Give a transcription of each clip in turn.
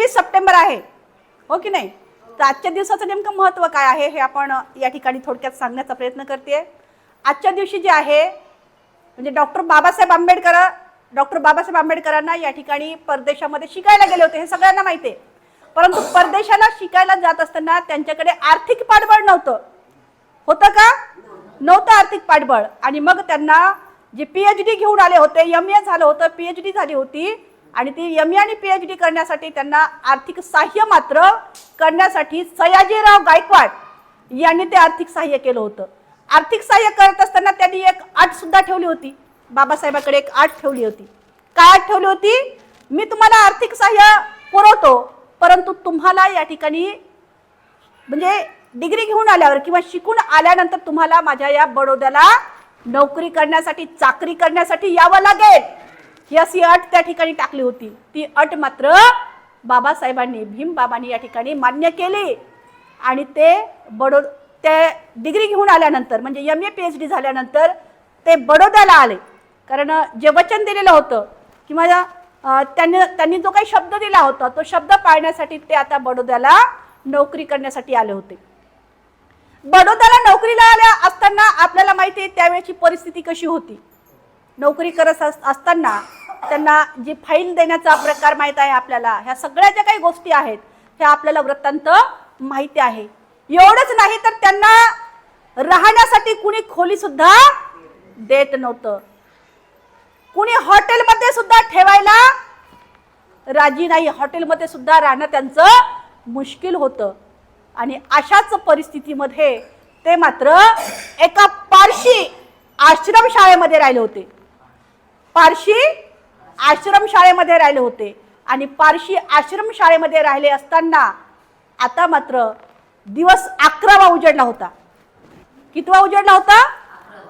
तेवीस सप्टेंबर आहे. हो की नाही? तर आजच्या दिवसाचं नेमकं महत्त्व काय आहे हे आपण या ठिकाणी थोडक्यात सांगण्याचा प्रयत्न करते. आजच्या दिवशी जे आहे म्हणजे डॉक्टर बाबासाहेब आंबेडकर डॉक्टर बाबासाहेब आंबेडकरांना या ठिकाणी परदेशामध्ये शिकायला गेले होते हे सगळ्यांना माहिती आहे. परंतु परदेशाला शिकायला जात असताना त्यांच्याकडे आर्थिक पाठबळ नव्हतं. होतं का? नव्हतं आर्थिक पाठबळ. आणि मग त्यांना जे पी एच डी घेऊन आले होते एम ए झालं होतं पी एच डी झाली होती आणि ती एम ए आणि पी एच डी करण्यासाठी त्यांना आर्थिक सहाय्य मात्र करण्यासाठी सयाजीराव गायकवाड यांनी ते आर्थिक सहाय्य केलं होतं. आर्थिक सहाय्य करत असताना त्यांनी एक अट सुद्धा ठेवली होती. बाबासाहेबाकडे एक अट ठेवली होती. काय अट ठेवली होती? मी तुम्हाला आर्थिक सहाय्य पुरवतो परंतु तुम्हाला या ठिकाणी म्हणजे डिग्री घेऊन आल्यावर किंवा शिकून आल्यानंतर तुम्हाला माझ्या या बडोद्याला नोकरी करण्यासाठी चाकरी करण्यासाठी यावं लागेल. ही अशी अट त्या ठिकाणी टाकली होती. ती अट मात्र बाबासाहेबांनी भीमबाबांनी या ठिकाणी मान्य केली. आणि ते बडो ते डिग्री घेऊन आल्यानंतर म्हणजे M A P H D झाल्यानंतर ते बडोद्याला आले. कारण जे वचन दिलेलं होतं किंवा त्यांनी त्यांनी जो काही शब्द दिला होता तो शब्द पाळण्यासाठी ते आता बडोद्याला नोकरी करण्यासाठी आले होते. बडोद्याला नोकरीला आल्या असताना आपल्याला माहिती आहे त्यावेळेची परिस्थिती कशी होती. नोकरी करत अस- असताना त्यांना जी फाईल देण्याचा प्रकार माहीत आहे आपल्याला ह्या सगळ्या ज्या काही गोष्टी आहेत ह्या आपल्याला वृत्तांत माहिती आहे. एवढंच नाही तर त्यांना राहण्यासाठी कुणी खोली सुद्धा देत नव्हतं. कुणी हॉटेलमध्ये सुद्धा ठेवायला राजी नाही. हॉटेलमध्ये सुद्धा राहणं त्यांचं मुश्किल होतं. आणि अशाच परिस्थितीमध्ये ते मात्र एका पारशी आश्रमशाळेमध्ये राहिले होते. पारशी आश्रमशाळेमध्ये राहिले होते. आणि पारशी आश्रमशाळेमध्ये राहिले असताना आता मात्र दिवस अकरावा उजडला होता. कितवा उजडला होता?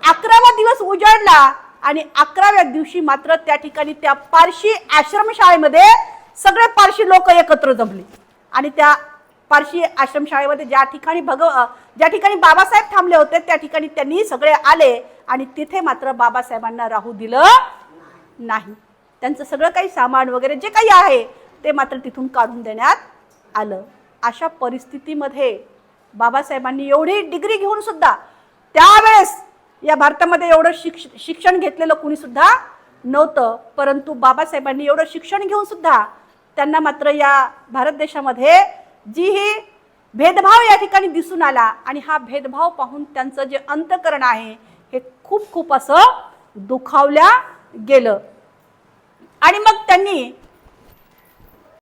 अकरावा दिवस उजडला. आणि अकराव्या दिवशी मात्र त्या ठिकाणी त्या पारशी आश्रमशाळेमध्ये सगळे पारशी लोक एकत्र जमले. आणि त्या पारशी आश्रमशाळेमध्ये ज्या ठिकाणी भगव ज्या ठिकाणी बाबासाहेब थांबले होते त्या ठिकाणी त्यांनी सगळे आले. आणि तिथे मात्र बाबासाहेबांना राहू दिलं नाही. त्यांचं सगळं काही सामान वगैरे जे काही आहे ते मात्र तिथून काढून देण्यात आलं. अशा परिस्थितीमध्ये बाबासाहेबांनी एवढी डिग्री घेऊन सुद्धा त्यावेळेस या भारतामध्ये एवढं शिक्ष शिक्षण घेतलेलं कुणीसुद्धा नव्हतं. परंतु बाबासाहेबांनी एवढं शिक्षण घेऊन सुद्धा त्यांना मात्र या भारत देशामध्ये जी ही भेदभाव या ठिकाणी दिसून आला आणि हा भेदभाव पाहून त्यांचं जे अंतकरण आहे हे खूप खूप असं दुखावल्या गेलं. आणि मग त्यांनी